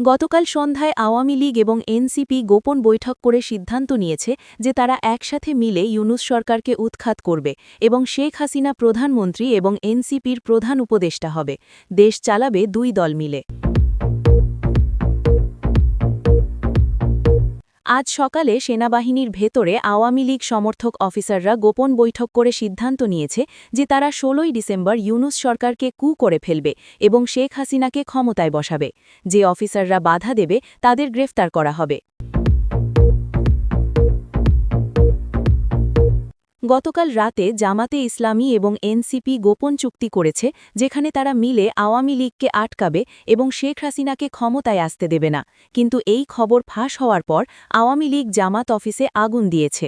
গতকাল সন্ধ্যায় আওয়ামী লীগ এবং এনসিপি গোপন বৈঠক করে সিদ্ধান্ত নিয়েছে যে তারা একসাথে মিলে ইউনুস সরকারকে উৎখাত করবে এবং শেখ হাসিনা প্রধানমন্ত্রী এবং এনসিপির প্রধান উপদেষ্টা হবে। দেশ চালাবে দুই দল মিলে। আজ সকালে সেনাবাহিনীর ভেতরে আওয়ামী লীগ সমর্থক অফিসাররা গোপন বৈঠক করে সিদ্ধান্ত নিয়েছে যে তারা ষোলোই ডিসেম্বর ইউনুস সরকারকে কু করে ফেলবে এবং শেখ হাসিনাকে ক্ষমতায় বসাবে। যে অফিসাররা বাধা দেবে, তাদের গ্রেফতার করা হবে। গতকাল রাতে জামাতে ইসলামী এবং এনসিপি গোপন চুক্তি করেছে, যেখানে তারা মিলে আওয়ামী লীগকে আটকাবে এবং শেখ হাসিনাকে ক্ষমতায় আসতে দেবে না। কিন্তু এই খবর ফাঁস হওয়ার পর আওয়ামী লীগ জামাত অফিসে আগুন দিয়েছে।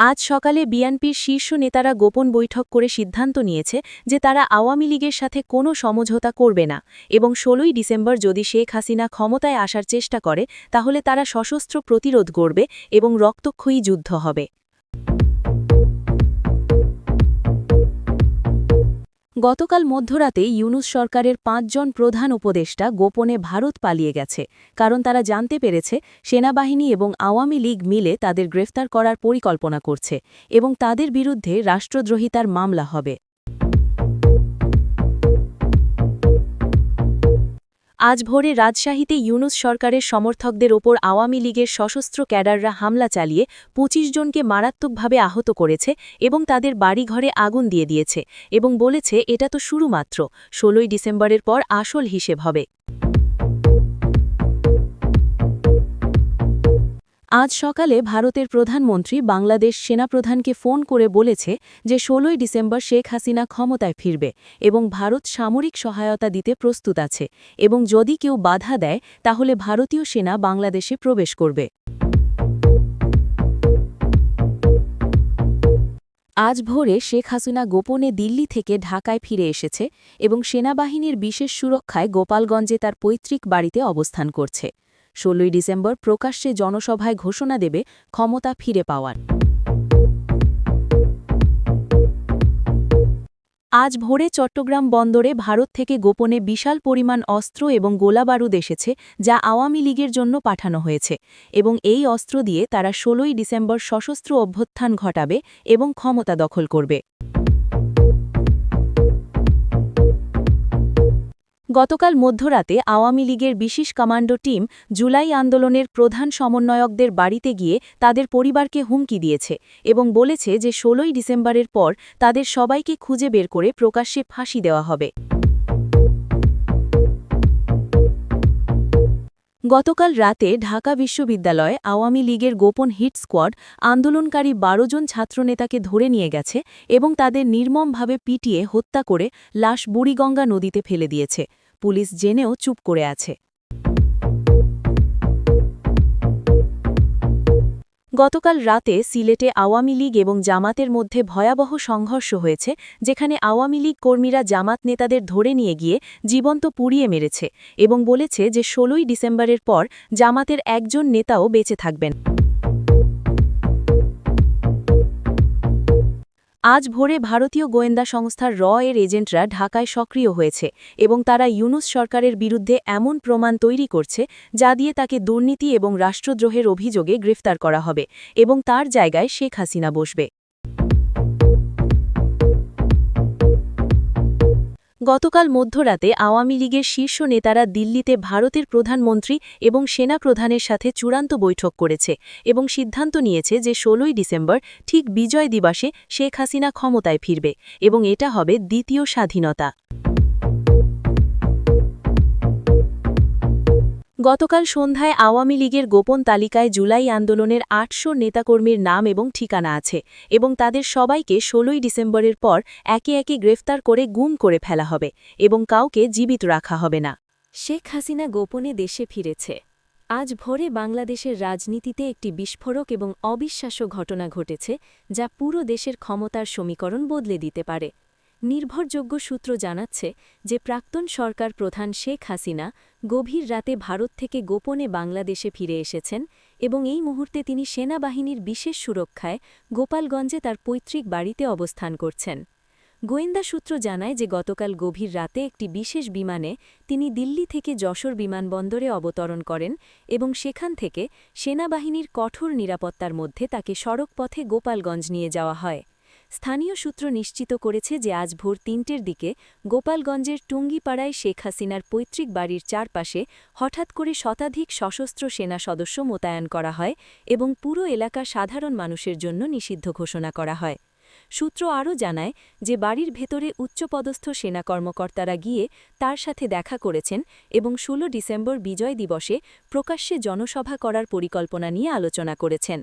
আজ সকালে বিএনপির শীর্ষ নেতারা গোপন বৈঠক করে সিদ্ধান্ত নিয়েছে যে তারা আওয়ামী লীগের সাথে কোনো সমঝোতা করবে না এবং ষোলোই ডিসেম্বর যদি শেখ হাসিনা ক্ষমতায় আসার চেষ্টা করে, তাহলে তারা সশস্ত্র প্রতিরোধ গড়বে এবং রক্তক্ষয়ী যুদ্ধ হবে। গতকাল মধ্যরাতে ইউনুস সরকারের পাঁচজন প্রধান উপদেষ্টা গোপনে ভারত পালিয়ে গেছে, কারণ তারা জানতে পেরেছে সেনাবাহিনী এবং আওয়ামী লীগ মিলে তাদের গ্রেফতার করার পরিকল্পনা করছে এবং তাদের বিরুদ্ধে রাষ্ট্রদ্রোহিতার মামলা হবে। আজ ভোরে রাজশাহীতে ইউনুস সরকারের সমর্থকদের ওপর আওয়ামী লীগের সশস্ত্র ক্যাডাররা হামলা চালিয়ে ২৫ জনকে মারাত্মকভাবে আহত করেছে এবং তাদের বাড়িঘরে আগুন দিয়ে দিয়েছে এবং বলেছে, এটা তো শুরুমাত্র। ষোলোই ডিসেম্বরের পর আসল হিসেব হবে। আজ সকালে ভারতের প্রধানমন্ত্রী বাংলাদেশ সেনাপ্রধানকে ফোন করে বলেছে যে ষোলোই ডিসেম্বর শেখ হাসিনা ক্ষমতায় ফিরবে এবং ভারত সামরিক সহায়তা দিতে প্রস্তুত আছে এবং যদি কেউ বাধা দেয়, তাহলে ভারতীয় সেনা বাংলাদেশে প্রবেশ করবে। আজ ভোরে শেখ হাসিনা গোপনে দিল্লি থেকে ঢাকায় ফিরে এসেছে এবং সেনাবাহিনীর বিশেষ সুরক্ষায় গোপালগঞ্জে তার পৈতৃক বাড়িতে অবস্থান করছে। ষোলোই ডিসেম্বর প্রকাশ্যে জনসভায় ঘোষণা দেবে ক্ষমতা ফিরে পাওয়ার। আজ ভোরে চট্টগ্রাম বন্দরে ভারত থেকে গোপনে বিশাল পরিমাণ অস্ত্র এবং গোলাবারুদ এসেছে যা আওয়ামী লীগের জন্য পাঠানো হয়েছে এবং এই অস্ত্র দিয়ে তারা ষোলোই ডিসেম্বর সশস্ত্র অভ্যুত্থান ঘটাবে এবং ক্ষমতা দখল করবে। গতকাল মধ্যরাতে আওয়ামী লীগের বিশেষ কমান্ডো টিম জুলাই আন্দোলনের প্রধান সমন্বয়কদের বাড়িতে গিয়ে তাদের পরিবারকে হুমকি দিয়েছে এবং বলেছে যে ষোলোই ডিসেম্বরের পর তাদের সবাইকে খুঁজে বের করে প্রকাশ্যে ফাঁসি দেওয়া হবে। গতকাল রাতে ঢাকা বিশ্ববিদ্যালয়ে আওয়ামী লীগের গোপন হিট স্কোয়াড আন্দোলনকারী বারো জন ছাত্রনেতাকে ধরে নিয়ে গেছে এবং তাদের নির্মমভাবে পিটিয়ে হত্যা করে লাশ বুড়িগঙ্গা নদীতে ফেলে দিয়েছে। পুলিশ জেনেও চুপ করে আছে। গতকাল রাতে সিলেটে আওয়ামী লীগ এবং জামাতের মধ্যে ভয়াবহ সংঘর্ষ হয়েছে, যেখানে আওয়ামী লীগ কর্মীরা জামাত নেতাদের ধরে নিয়ে গিয়ে জীবন্ত পুড়িয়ে মেরেছে এবং বলেছে যে, ষোলোই ডিসেম্বরের পর জামাতের একজন নেতাও বেঁচে থাকবেন। আজ ভোরে ভারতীয় গোয়েন্দা সংস্থার র এর এজেন্টরা ঢাকায় সক্রিয় হয়েছে এবং তারা ইউনুস সরকারের বিরুদ্ধে এমন প্রমাণ তৈরি করছে যা দিয়ে তাকে দুর্নীতি এবং রাষ্ট্রদ্রোহের অভিযোগে গ্রেফতার করা হবে এবং তার জায়গায় শেখ হাসিনা বসবে। গতকাল মধ্যরাতে আওয়ামী লীগের শীর্ষ নেতারা দিল্লিতে ভারতের প্রধানমন্ত্রী এবং সেনা প্রধানের সাথে চূড়ান্ত বৈঠক করেছে এবং সিদ্ধান্ত নিয়েছে যে ষোলোই ডিসেম্বর ঠিক বিজয় দিবসে শেখ হাসিনা ক্ষমতায় ফিরবে এবং এটা হবে দ্বিতীয় স্বাধীনতা। গতকাল সন্ধ্যায় আওয়ামী লীগের গোপন তালিকায় জুলাই আন্দোলনের আটশো নেতাকর্মীর নাম এবং ঠিকানা আছে এবং তাদের সবাইকে ষোলোই ডিসেম্বরের পর একে একে গ্রেফতার করে গুম করে ফেলা হবে এবং কাউকে জীবিত রাখা হবে না। শেখ হাসিনা গোপনে দেশে ফিরেছে। আজ ভোরে বাংলাদেশের রাজনীতিতে একটি বিস্ফোরক এবং অবিশ্বাস্য ঘটনা ঘটেছে যা পুরো দেশের ক্ষমতার সমীকরণ বদলে দিতে পারে। নির্ভরযোগ্য সূত্র জানাচ্ছে যে প্রাক্তন সরকার প্রধান শেখ হাসিনা গভীর রাতে ভারত থেকে গোপনে বাংলাদেশে ফিরে এসেছেন এবং এই মুহূর্তে তিনি সেনাবাহিনীর বিশেষ সুরক্ষায় গোপালগঞ্জে তার পৈতৃক বাড়িতে অবস্থান করছেন। গোয়েন্দা সূত্র জানায় যে গতকাল গভীর রাতে একটি বিশেষ বিমানে তিনি দিল্লি থেকে যশোর বিমানবন্দরে অবতরণ করেন এবং সেখান থেকে সেনাবাহিনীর কঠোর নিরাপত্তার মধ্যে তাকে সড়কপথে গোপালগঞ্জ নিয়ে যাওয়া হয়। স্থানীয় সূত্র নিশ্চিত করেছে যে আজ ভোর তিনটের দিকে গোপালগঞ্জের টুঙ্গিপাড়ায় শেখ হাসিনার পৈতৃক বাড়ির চারপাশে হঠাৎ করে শতাধিক সশস্ত্র সেনা সদস্য মোতায়েন করা হয় এবং পুরো এলাকা সাধারণ মানুষের জন্য নিষিদ্ধ ঘোষণা করা হয়। সূত্র আরও জানায় যে বাড়ির ভেতরে উচ্চপদস্থ সেনা কর্মকর্তারা গিয়ে তার সাথে দেখা করেছেন এবং ১৬ ডিসেম্বর বিজয় দিবসে প্রকাশ্যে জনসভা করার পরিকল্পনা নিয়ে আলোচনা করেছেন।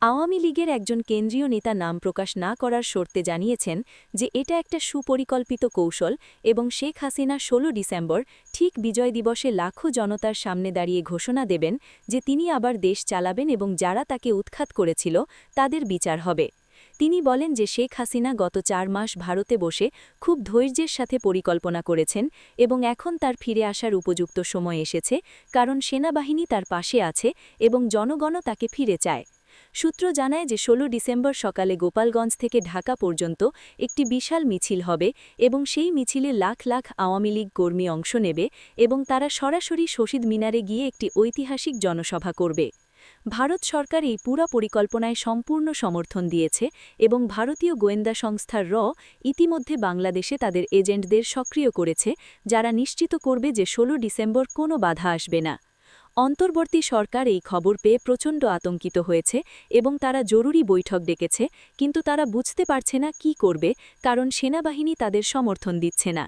আওয়ামী লীগের একজন কেন্দ্রীয় নেতা নাম প্রকাশ না করার শর্তে জানিয়েছেন যে এটা একটা সুপরিকল্পিত কৌশল এবং শেখ হাসিনা ১৬ ডিসেম্বর ঠিক বিজয় দিবসে লাখো জনতার সামনে দাঁড়িয়ে ঘোষণা দেবেন যে তিনি আবার দেশ চালাবেন এবং যারা তাকে উৎখাত করেছিল তাদের বিচার হবে। তিনি বলেন যে শেখ হাসিনা গত চার মাস ভারতে বসে খুব ধৈর্যের সাথে পরিকল্পনা করেছেন এবং এখন তার ফিরে আসার উপযুক্ত সময় এসেছে কারণ সেনাবাহিনী তার পাশে আছে এবং জনগণও তাকে ফিরে চায়। সূত্র জানায় যে ১৬ ডিসেম্বর সকালে গোপালগঞ্জ থেকে ঢাকা পর্যন্ত একটি বিশাল মিছিল হবে এবং সেই মিছিলে লাখ লাখ আওয়ামী লীগ কর্মী অংশ নেবে এবং তারা সরাসরি শশীদ মিনারে গিয়ে একটি ঐতিহাসিক জনসভা করবে। ভারত সরকার এই পুরা পরিকল্পনায় সম্পূর্ণ সমর্থন দিয়েছে এবং ভারতীয় গোয়েন্দা সংস্থার র ইতিমধ্যে বাংলাদেশে তাদের এজেন্টদের সক্রিয় করেছে, যারা নিশ্চিত করবে যে ১৬ ডিসেম্বর কোনো বাধা আসবে না। অন্তর্বর্তী সরকার এই খবর পেয়ে প্রচণ্ড আতঙ্কিত হয়েছে এবং তারা জরুরি বৈঠক ডেকেছে, কিন্তু তারা বুঝতে পারছে না কি করবে, কারণ সেনাবাহিনী তাদের সমর্থন দিচ্ছে না।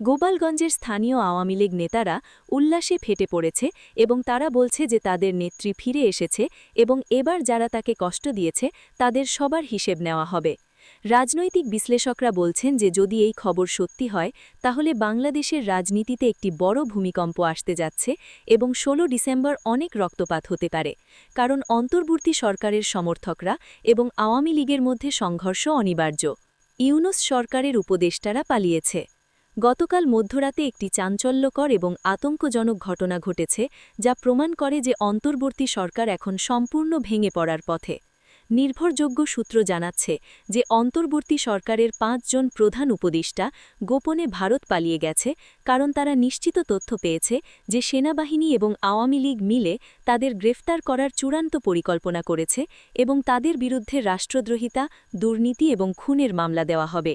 গোপালগঞ্জের স্থানীয় আওয়ামী লীগ নেতারা উল্লাসে ফেটে পড়েছে এবং তারা বলছে যে তাদের নেত্রী ফিরে এসেছে এবং এবার যারা তাকে কষ্ট দিয়েছে, তাদের সবার হিসেব নেওয়া হবে। রাজনৈতিক বিশ্লেষকরা বলছেন যে যদি এই খবর সত্যি হয়, তাহলে বাংলাদেশের রাজনীতিতে একটি বড় ভূমিকম্প আসতে যাচ্ছে এবং ১৬ ডিসেম্বর অনেক রক্তপাত হতে পারে। কারণ অন্তর্বর্তী সরকারের সমর্থকরা এবং আওয়ামী লীগের মধ্যে সংঘর্ষ অনিবার্য। ইউনুস সরকারের উপদেষ্টারা পালিয়েছে। গতকাল মধ্যরাতে একটি চাঞ্চল্যকর এবং আতঙ্কজনক ঘটনা ঘটেছে, যা প্রমাণ করে যে অন্তর্বর্তী সরকার এখন সম্পূর্ণ ভেঙে পড়ার পথে। নির্ভরযোগ্য সূত্র জানাচ্ছে যে অন্তর্বর্তী সরকারের পাঁচজন প্রধান উপদেষ্টা গোপনে ভারত পালিয়ে গেছে, কারণ তারা নিশ্চিত তথ্য পেয়েছে যে সেনাবাহিনী এবং আওয়ামী লীগ মিলে তাদের গ্রেফতার করার চূড়ান্ত পরিকল্পনা করেছে এবং তাদের বিরুদ্ধে রাষ্ট্রদ্রোহিতা, দুর্নীতি এবং খুনের মামলা দেওয়া হবে।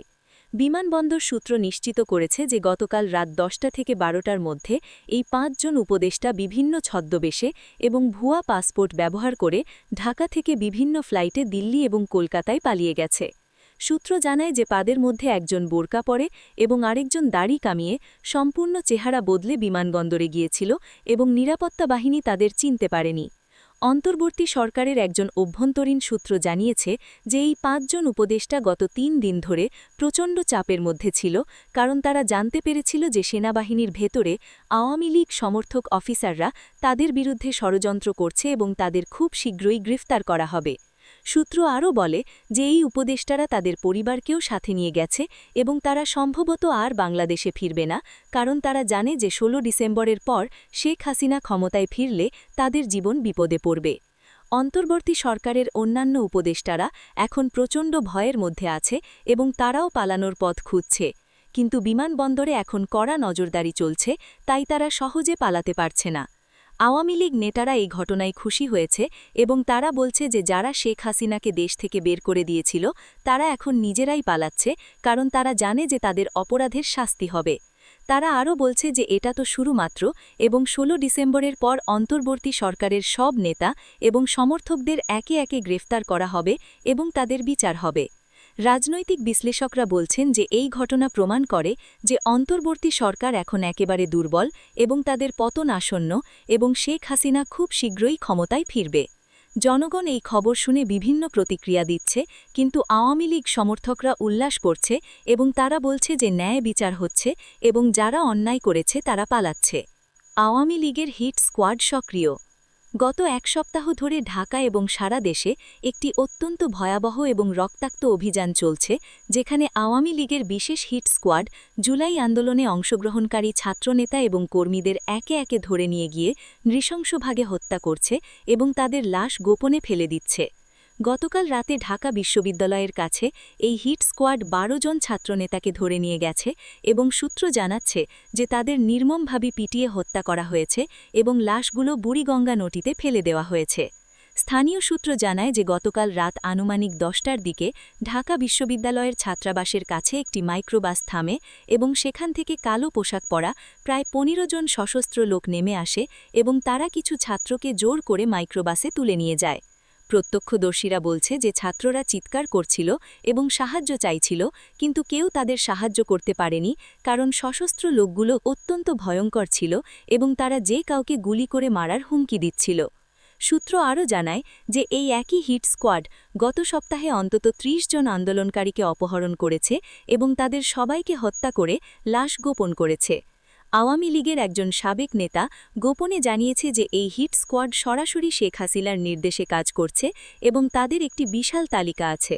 বিমানবন্দর সূত্র নিশ্চিত করেছে যে গতকাল রাত দশটা থেকে বারোটার মধ্যে এই পাঁচজন উপদেষ্টা বিভিন্ন ছদ্মবেশে এবং ভুয়া পাসপোর্ট ব্যবহার করে ঢাকা থেকে বিভিন্ন ফ্লাইটে দিল্লি এবং কলকাতায় পালিয়ে গেছে। সূত্র জানায় যে পাদের মধ্যে একজন বোরকা পরে এবং আরেকজন দাড়ি কামিয়ে সম্পূর্ণ চেহারা বদলে বিমানবন্দরে গিয়েছিল এবং নিরাপত্তা বাহিনী তাদের চিনতে পারেনি। অন্তর্বর্তী সরকারের একজন অভ্যন্তরীণ সূত্র জানিয়েছে যে এই পাঁচজন উপদেষ্টা গত তিন দিন ধরে প্রচণ্ড চাপের মধ্যে ছিল, কারণ তারা জানতে পেরেছিল যে সেনাবাহিনীর ভেতরে আওয়ামী লীগ সমর্থক অফিসাররা তাদের বিরুদ্ধে ষড়যন্ত্র করছে এবং তাদের খুব শীঘ্রই গ্রেফতার করা হবে। সূত্র আরও বলে যে এই উপদেষ্টারা তাদের পরিবারকেও সাথে নিয়ে গেছে এবং তারা সম্ভবত আর বাংলাদেশে ফিরবে না, কারণ তারা জানে যে ১৬ ডিসেম্বরের পর শেখ হাসিনা ক্ষমতায় ফিরলে তাদের জীবন বিপদে পড়বে। অন্তর্বর্তী সরকারের অন্যান্য উপদেষ্টারা এখন প্রচণ্ড ভয়ের মধ্যে আছে এবং তারাও পালানোর পথ খুঁজছে। কিন্তু বিমানবন্দরে এখন কড়া নজরদারি চলছে, তাই তারা সহজে পালাতে পারছে না। আওয়ামী লীগ নেতারা এই ঘটনায় খুশি হয়েছে এবং তারা বলছে যে যারা শেখ হাসিনাকে দেশ থেকে বের করে দিয়েছিল, তারা এখন নিজেরাই পালাচ্ছে, কারণ তারা জানে যে তাদের অপরাধের শাস্তি হবে। তারা আরও বলছে যে এটা তো শুরুমাত্র এবং ১৬ ডিসেম্বরের পর অন্তর্বর্তী সরকারের সব নেতা এবং সমর্থকদের একে একে গ্রেফতার করা হবে এবং তাদের বিচার হবে। রাজনৈতিক বিশ্লেষকরা বলছেন যে এই ঘটনা প্রমাণ করে যে অন্তর্বর্তী সরকার এখন একেবারে দুর্বল এবং তাদের পতন আসন্ন এবং শেখ হাসিনা খুব শীঘ্রই ক্ষমতায় ফিরবে। জনগণ এই খবর শুনে বিভিন্ন প্রতিক্রিয়া দিচ্ছে, কিন্তু আওয়ামী লীগ সমর্থকরা উল্লাস করছে এবং তারা বলছে যে ন্যায় বিচার হচ্ছে এবং যারা অন্যায় করেছে তারা পালাচ্ছে। আওয়ামী লীগের হিট স্কোয়াড সক্রিয়। গত এক সপ্তাহ ধরে ঢাকা এবং সারা দেশে একটি অত্যন্ত ভয়াবহ এবং রক্তাক্ত অভিযান চলছে, যেখানে আওয়ামী লীগের বিশেষ হিট স্কোয়াড জুলাই আন্দোলনে অংশগ্রহণকারী ছাত্রনেতা এবং কর্মীদের একে একে ধরে নিয়ে গিয়ে নৃশংসভাগে হত্যা করছে এবং তাদের লাশ গোপনে ফেলে দিচ্ছে। গতকাল রাতে ঢাকা বিশ্ববিদ্যালয়ের কাছে এই হিট স্কোয়াড বারো জন ছাত্রনেতাকে ধরে নিয়ে গেছে এবং সূত্র জানাচ্ছে যে তাদের নির্মমভাবে পিটিয়ে হত্যা করা হয়েছে এবং লাশগুলো বুড়িগঙ্গা নদীতে ফেলে দেওয়া হয়েছে। স্থানীয় সূত্র জানায় যে গতকাল রাত আনুমানিক দশটার দিকে ঢাকা বিশ্ববিদ্যালয়ের ছাত্রাবাসের কাছে একটি মাইক্রোবাস থামে এবং সেখান থেকে কালো পোশাক পরা প্রায় পনেরো জন সশস্ত্র লোক নেমে আসে এবং তারা কিছু ছাত্রকে জোর করে মাইক্রোবাসে তুলে নিয়ে যায়। প্রত্যক্ষদর্শীরা বলছে যে ছাত্ররা চিৎকার করছিল এবং সাহায্য চাইছিল, কিন্তু কেউ তাদের সাহায্য করতে পারেনি কারণ সশস্ত্র লোকগুলো অত্যন্ত ভয়ঙ্কর ছিল এবং তারা যে কাউকে গুলি করে মারার হুমকি দিচ্ছিল। সূত্র আরও জানায় যে এই একই হিট স্কোয়াড গত সপ্তাহে অন্তত ৩০ জন আন্দোলনকারীকে অপহরণ করেছে এবং তাদের সবাইকে হত্যা করে লাশ গোপন করেছে। আওয়ামী লীগের একজন সাবেক নেতা গোপনে জানিয়েছে যে এই হিট স্কোয়াড সরাসরি শেখ হাসিনার নির্দেশে কাজ করছে এবং তাদের একটি বিশাল তালিকা আছে।